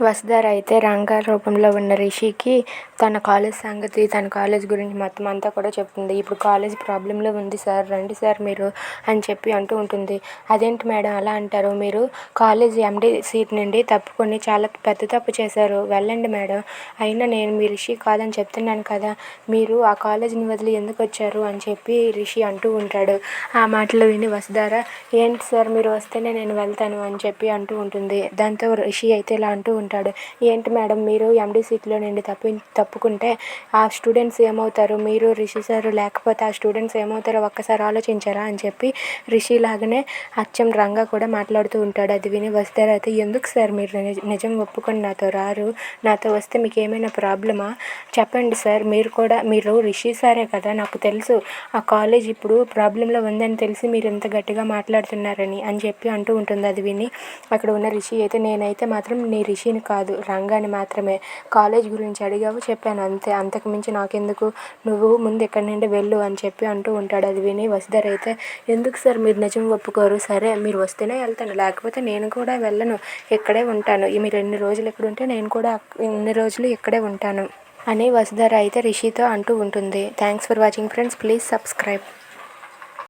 వసుధర అయితే రంగా రూపంలో ఉన్న రిషికి తన కాలేజ్ సంగతి తన కాలేజ్ గురించి మొత్తం అంతా కూడా చెప్తుంది. ఇప్పుడు కాలేజ్ ప్రాబ్లంలో ఉంది సార్ రండి సార్ మీరు అని చెప్పి అంటూ ఉంటుంది. అదేంటి మేడం అలా అంటారు? మీరు కాలేజ్ ఎండి సీట్ నుండి తప్పుకొని చాలా పెద్ద తప్పు చేశారు. వెళ్ళండి మేడం. అయినా నేను మీ రిషి కాదని చెప్తున్నాను కదా. మీరు ఆ కాలేజీని వదిలి ఎందుకు వచ్చారు? అని చెప్పి రిషి అంటూ ఉంటాడు. ఆ మాటలు విని వసుధార ఏంటి సార్ మీరు వస్తేనే నేను వెళ్తాను అని చెప్పి అంటూ ఉంటుంది. దాంతో రిషి అయితే ఇలా అంటూ ఉంటాడు ఏంటి మేడం మీరు ఎండి సీట్లో నుండి తప్పి తప్పుకుంటే ఆ స్టూడెంట్స్ ఏమవుతారు? మీరు రిషి సార్ లేకపోతే ఆ స్టూడెంట్స్ ఏమవుతారో ఒక్కసారి ఆలోచించారా? అని చెప్పి రిషి లాగానే అచ్చం రంగా కూడా మాట్లాడుతూ ఉంటాడు. అది విని వస్తారు. అయితే ఎందుకు సార్ మీరు నిజం ఒప్పుకొని నాతో రారు? నాతో వస్తే మీకు ఏమైనా ప్రాబ్లమా? చెప్పండి సార్ మీరు కూడా మీరు రిషి సారే కదా నాకు తెలుసు. ఆ కాలేజ్ ఇప్పుడు ప్రాబ్లంలో ఉందని తెలిసి మీరు ఇంత గట్టిగా మాట్లాడుతున్నారని అని చెప్పి అంటూ ఉంటుంది. అది విని అక్కడ ఉన్న రిషి అయితే నేనైతే మాత్రం నీ రిషిని కాదు రంగాన్ని మాత్రమే. కాలేజ్ గురించి అడిగావు చెప్పాను. అంతే అంతకు మించి నాకెందుకు? నువ్వు ముందు ఇక్కడి నుండి వెళ్ళు అని చెప్పి అంటూ ఉంటాడు. అది విని వసుధర అయితే ఎందుకు సార్ మీరు నిజం ఒప్పుకోరు? సరే మీరు వస్తేనే వెళ్తాను. లేకపోతే నేను కూడా వెళ్ళను. ఇక్కడే ఉంటాను. మీరు ఎన్ని రోజులు ఇక్కడ ఉంటే నేను కూడా అక్- ఇన్ని రోజులు ఇక్కడే ఉంటాను. అని వసుధర అయితే రిషితో అంటూ ఉంటుంది. Thanks for watching friends. Please subscribe.